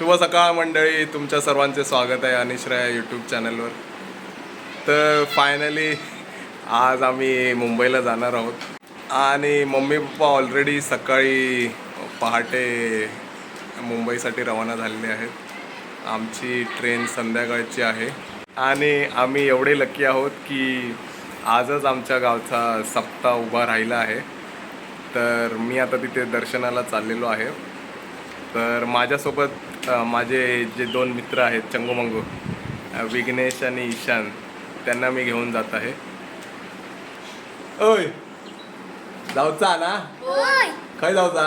शुभ सकाळ मंडळी तुमच्या सर्वांचे स्वागत आहे अनिश्रा यूट्यूब चॅनलवर तर फायनली आज आम्ही मुंबईला जाणार आहोत. आणि मम्मी पप्पा ऑलरेडी सकाळी पहाटे मुंबईसाठी रवाना झालेले आहेत. आमची ट्रेन संध्याकाळची आहे. आणि आम्ही एवढे लकी आहोत की आजच आमच्या गावचा सप्ताह उभा राहिला आहे. तर मी आता तिथे दर्शनाला चाललेलो आहे. तर माझ्यासोबत माझे जे दोन मित्र आहेत चंगूमंगू विघ्नेश आणि ईशान त्यांना मी घेऊन जात आहे. ओय! जाऊचा ना? खय जाऊचा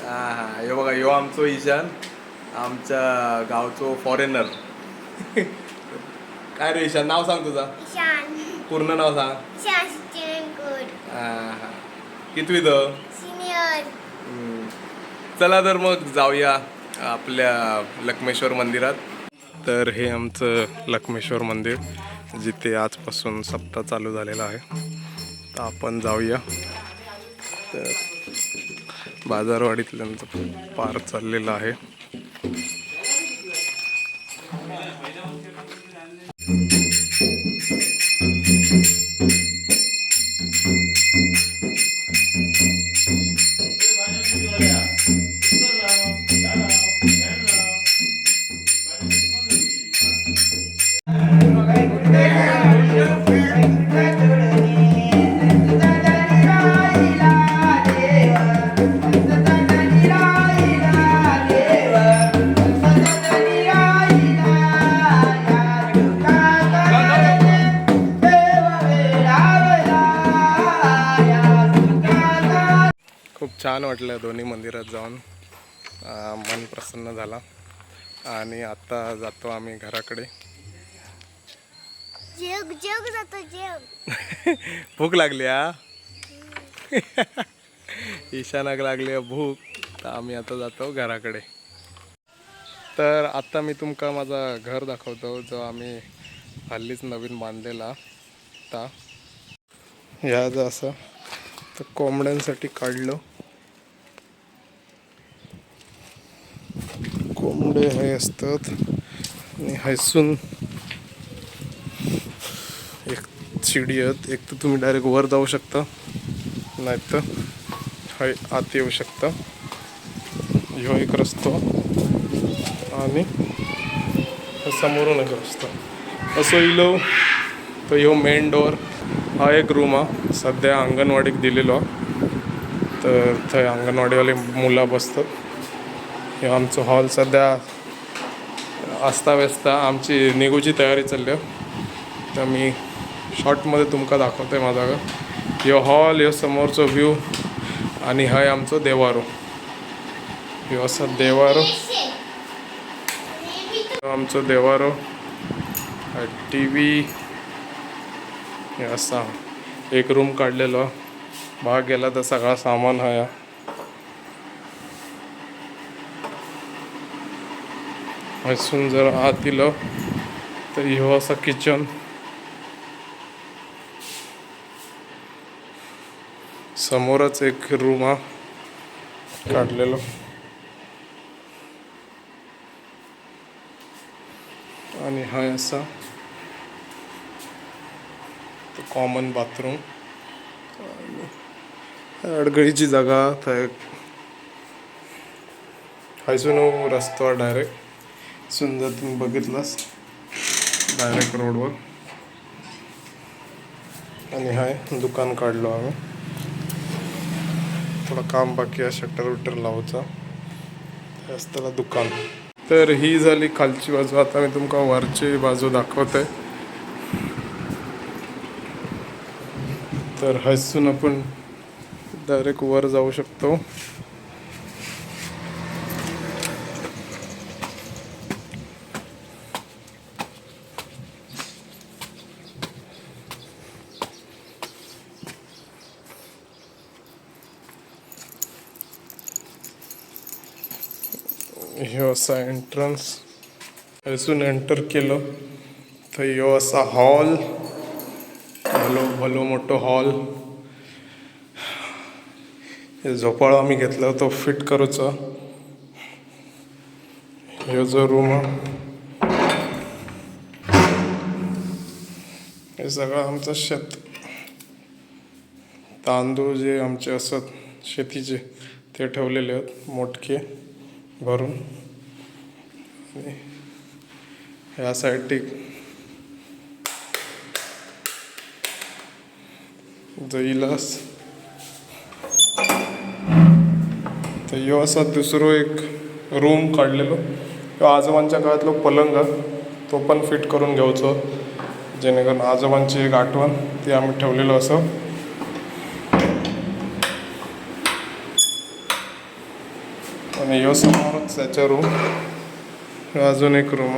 हा हा. ह्यो बघा ह्यो आमचो ईशान आमच्या गावचो फॉरेनर काय रे ईशान नाव सांग तुझा. पूर्ण नाव सांग. हा हा. कितवी द सिनियर हम्म. चला तर मग जाऊया आपल्या लक्ष्मेश्वर मंदिरात. तर हे आमचं लक्ष्मेश्वर मंदिर जिथे आजपासून सप्ताह चालू झालेला आहे. तर आपण जाऊया. तर बाजारवाडीतल्यांचं पार चाललेलं आहे. वाटलं दोन्ही मंदिरात जाऊन मन प्रसन्न झाला. आणि आता जातो आम्ही घराकडे. जग जग जातो जग भूक लागली हा ईशानाक लागली भूक. तर आम्ही आता जातो घराकडे. तर आता मी तुमका माझा घर दाखवतो जो आम्ही हल्लीच नवीन बांधलेला ता. ह्या जर असं. तर कोंबड्यांसाठी काढलं. कोंबडे हे असतात. आणि हायसून एक शिडी आहेत. एक तर तुम्ही डायरेक्ट वर जाऊ शकता. नाही तर हाय आत येऊ शकता. ह्यो एक रस्तो. आणि समोरून एक रस्तो. असो इलो तर ह्यो मेन डोर हा एक रूम हा. सध्या अंगणवाडीक दिलेलो तर थंय अंगणवाडीवाले मुलं बसतात. हे आमचो हॉल सध्या आस्ताव्यस्ता आमची निघूची तयारी चालली आहे. तर मी शॉर्टमध्ये तुमका दाखवतोय माझा यो ह्यो हॉल ह्यो समोरचो व्ह्यू आणि हय आमचो देवारो. ह्यो असा देवारो. ह्यो आमचो देवारो. टी व्ही हे असा एक रूम काढलेलो. भाग गेला तर सगळा सामान हया. हसून जर आत इलो तर ह्यो असा किचन समोरच एक रूम हा काढलेलो. आणि हा असा कॉमन बाथरूम अडगळीची जागा थंय हायसून रस्तो डायरेक्ट सुंदर तुम्ही बघितलास. डायरेक्ट रोडवर आणि हाय दुकान काढलो आम्ही. थोडं काम बाकी आहे शटर विटर लावचा त्याच त्याला दुकान. तर ही झाली खालची बाजू. आता मी तुमका वरची बाजू दाखवत आहे तर हसून आपण डायरेक्ट वर जाऊ शकतो. ह्यो असा एंट्रन्स हसून एंटर केलं. तर ह्यो असा हॉल भलो भलो मोठो हॉल हे झोपाळो आम्ही घेतला तो फिट करूचो. ह्यो जो रूम हे सगळं आमचं शेत. तांदूळ जे आमचे असत शेतीचे ते ठेवलेले आहेत मोठके भरून. आणि ह्या साईडटी जैलास तर ह्यो असा दुसरो एक रूम काढलेलो. ह्यो आजोबांच्या काळातलो पलंग तो पण फिट करून घेवचो जेणेकरून आजोबांची एक आठवण ती आम्ही ठेवलेलो असं. आणि ह्यो समोरच त्याच्या रूम अजून एक रूम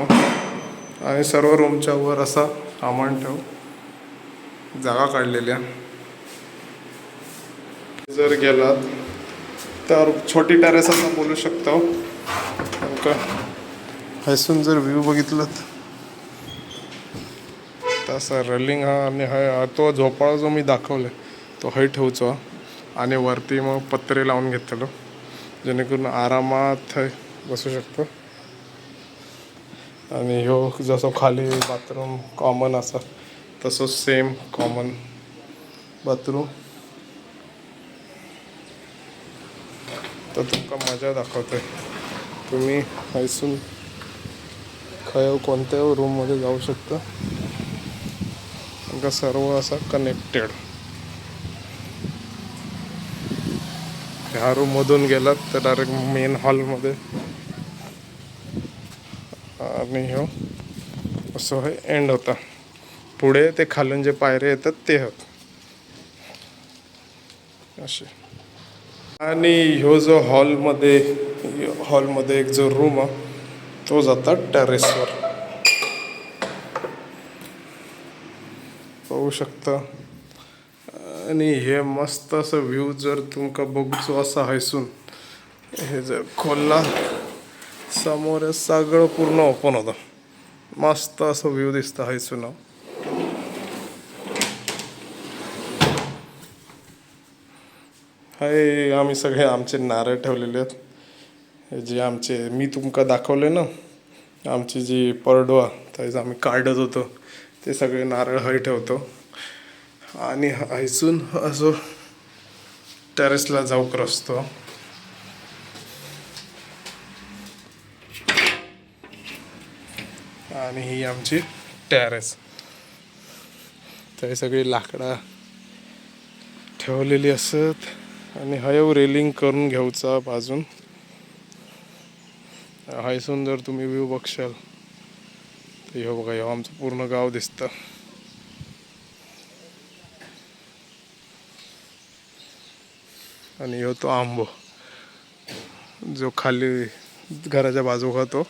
आणि सर्व रूमच्या वर असा सामान ठेव. जागा काढलेली आहे. जर गेलात तर छोटी टॅरेस असं बोलू शकतो. का हसून जर व्ह्यू बघितलं तसा रलिंग हा आणि हा तो झोपाळा जो मी दाखवला तो हय ठेवचो. आणि वरती मग पत्रे लावून घेतलेलो. जेणेकरून आरामात थंय बसू शकतो. आणि ह्यो जसो खाली बाथरूम कॉमन असा तसो सेम कॉमन बाथरूम तर तुमका मजा दाखवतोय तुम्ही हयसून खय कोणत्या रूममध्ये जाऊ शकता. तुमका सर्व असा कनेक्टेड ह्या रूममधून गेलात तर डायरेक्ट मेन हॉलमध्ये आणि ह्यो असं हे एंड होता. पुढे ते खालून जे पायरे येतात ते होत. असे आणि ह्यो जो हॉलमध्ये हॉलमध्ये एक जो रूम आहे तो जाता टेरेसवर पाहू शकता. आणि हे मस्त असं व्ह्यू जर तुमका बघूचो असा हायसून हे जर खोलला समोर सगळं पूर्ण ओपन होतं. मस्त असं व्ह्यू दिसतं हैसून हाय आम्ही सगळे आमचे नारळ ठेवलेले आहेत. जे आमचे मी तुमका दाखवले ना आमची जी परडवा त्याचं आम्ही काढत होतो. ते सगळे नारळ हय ठेवतो. आणि हैसून असं टेरेसला जाऊक रस्तो. आणि ही आमची टॅरेस तर सगळी लाकडा ठेवलेली असत आणि हयव रेलिंग करून घेऊचा बाजून हायसून जर तुम्ही व्ह्यू बघशाल. तर ह्यो बघा ह्यो आमचं पूर्ण गाव दिसतं. आणि ह्यो तो आंबो जो खाली घराच्या बाजूला तो.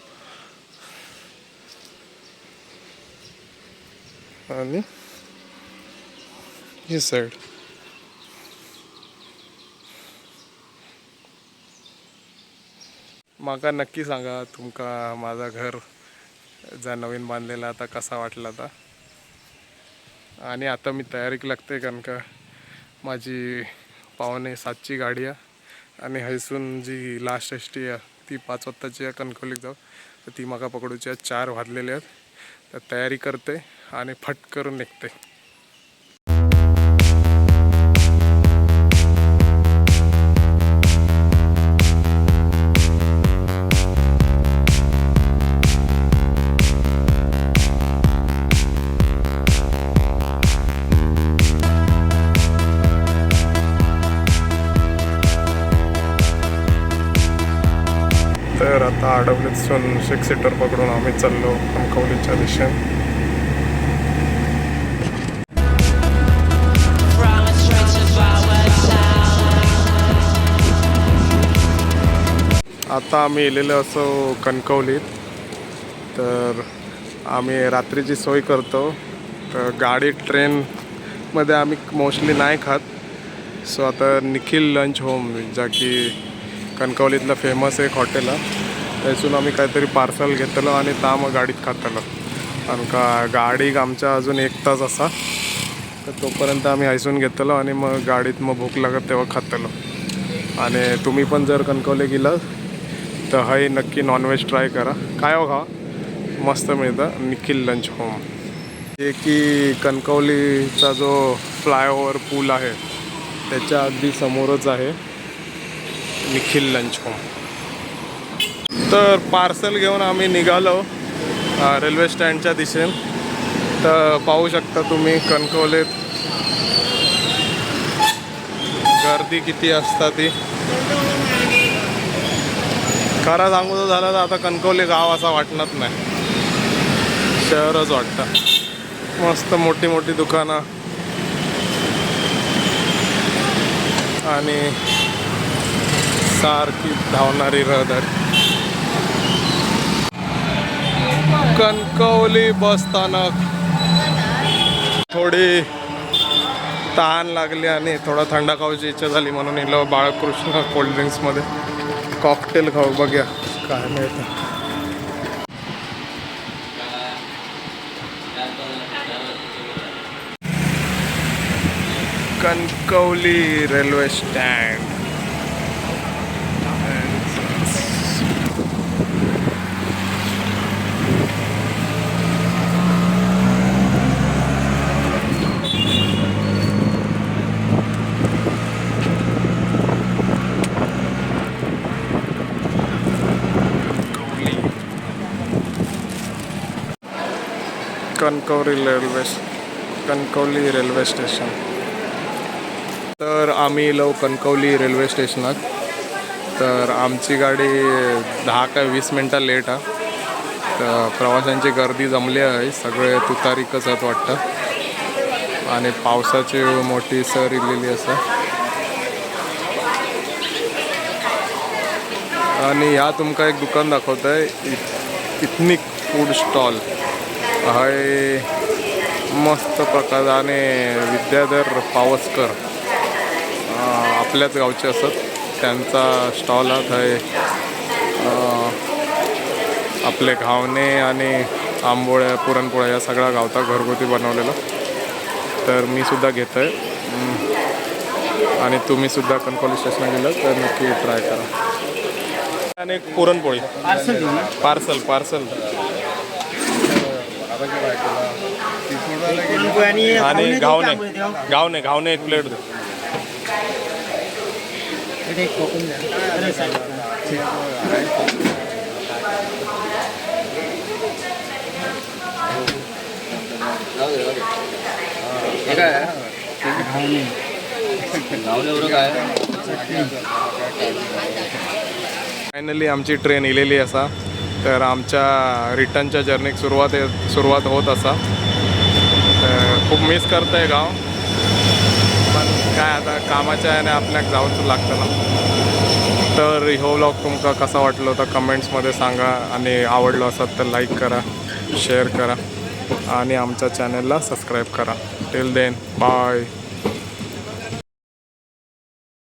आणि ही साईड म्हाका नक्की सांगा तुमका माझा घर जा नवीन बांधलेला आता कसा वाटला आता? आणि आता मी तयारीक लागते कारण का माझी पावणे सातची गाडी आहे आणि हैसून जी लास्ट एस टी आहे ती पाच वाजताची आहे कणकवलीक जाऊ. तर ती म्हाका पकडूची आहे. चार वाजलेले आहेत. तर तयारी करते आणि फट करून निघते. तर आता आडवलीतून सिक्स सीटर पकडून आम्ही चाललो कणकवलीच्या दिशेने. आता आम्ही येलेलो असो कणकवलीत. तर आम्ही रात्रीची सोय करतो. तर गाडी ट्रेनमध्ये आम्ही मोस्टली नाही खात. सो आता निखिल लंच होम ज्या की कणकवलीतलं फेमस एक हॉटेल आहे. थंयसून आम्ही काहीतरी पार्सल घेतलं आणि ता मग गाडीत खातलो आणि का गाडीक आमच्या अजून एक तास असा. तर तोपर्यंत आम्ही हायसून घेतलो आणि मग गाडीत मग भूक लागत तेव्हा खातलो. आणि तुम्ही पण जर कणकवली गेलात तर हाय नक्की नॉनव्हेज ट्राय करा. काय हो खा मस्त मिळतं. निखिल लंच होम जे की कणकवलीचा जो फ्लायओव्हर पूल आहे त्याच्या अगदी समोरच आहे. निखिल लंच होम तर पार्सल घेऊन आम्ही निघालो रेल्वे स्टँडच्या दिशेने. तर पाहू शकता तुम्ही कणकवलीत. गर्दी किती असता ती. खरं सांगू तर झालं तर आता कणकवली गाव असा वाटणार नाही. शहरच वाटतं. मस्त मोठी मोठी दुकानं. आणि सारखी धावणारी रहदारी. कणकवली बस स्थानक. थोडी तहान लागली आणि थोडा थंडा खाऊची इच्छा झाली म्हणून इलो बाळकृष्ण कोल्ड्रिंक्समध्ये कॉकटेल खाऊ. बघ्या काय मिळतं. Kankavli railway stand Kankavli railway Kankavli railway station तर आम्ही येलो कणकवली रेल्वे स्टेशनात तर आमची गाडी दहा का वीस मिनटं लेट आहे. तर प्रवाशांची गर्दी जमली आहे. सगळे तुतारीकच आहेत वाटतं. आणि पावसाची मोठी सर इलेली असं. आणि ह्या तुमका एक दुकान दाखवत आहे इथनिक फूड स्टॉल. हाय मस्त प्रकाराने विद्याधर पावसकर. आपल्याच गावचे असत. त्यांचा स्टॉल हा थंय आपले घावणे आणि आंबोळ्या पुरणपोळ्या या सगळा गावता घरगुती बनवलेलं. तर मी सुद्धा घेतो आहे आणि तुम्ही सुद्धा कणकवली स्टेशनला गेलं तर नक्की ट्राय करा. आणि एक पुरणपोळी. Parcel parcel parcel. आणि घावणे. घावणे घावणे एक प्लेट दे. फायनली आमची ट्रेन इलेली असा. तर आमच्या रिटर्नच्या जर्नीक सुरुवात सुरुवात होत असा. तर खूप मिस करतंय गाव. पण काय आता कामाच्या याने आपल्याक जाऊच लागतं ना तर हो ब्लॉग तुमका कसा वाटलो तर कमेंट्समध्ये सांगा आणि आवडलो असत तर लाईक करा शेअर करा आणि आमच्या चॅनलला सबस्क्राईब करा. Till then bye